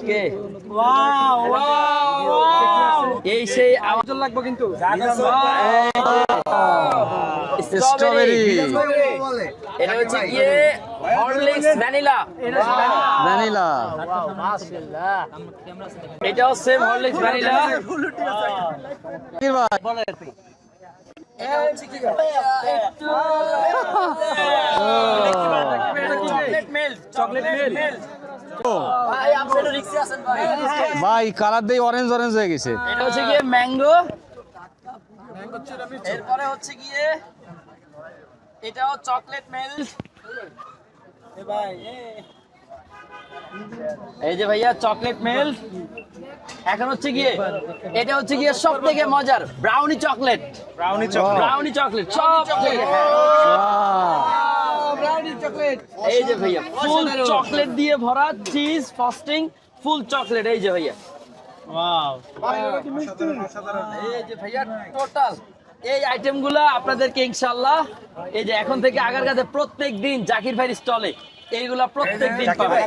Okay wow wow wow এই সেই আওয়াজ লাগবে কিন্তু। স্ট্রবেরি এটা হচ্ছে গিয়ে হরলিক্স ভ্যানিলা ভ্যানিলা এটাও সেম হরলিক্স ভ্যানিলা ভাই। চকলেট মিল্ক চকলেট মিল্ক ভাই? কালার দিয়ে অরেঞ্জ অরেঞ্জ হয়ে গেছে। এটা হচ্ছে গিয়ে ম্যাঙ্গো এরপরে হচ্ছে গিয়ে এটাও চকলেট মিল্ক এই যে ভাইয়া চকলেট মিল্ক এখন হচ্ছে গিয়ে এটা হচ্ছে গিয়ে সব থেকে মজার brownie chocolate brownie chocolate brownie chocolate সব থেকে এই যে ভাইয়া ফুল চকলেট দিয়ে ভরা চিজ ফস্টিং ফুল চকলেট এই যে ভাইয়া। এই যে ভাইয়া টোটাল এই আইটেমগুলো আপনাদেরকে ইনশাল্লাহ এই যে এখন থেকে আগার কাছে প্রত্যেক দিন জাকির ভাইয়ের স্টলে এইগুলা প্রত্যেক দিন পাবে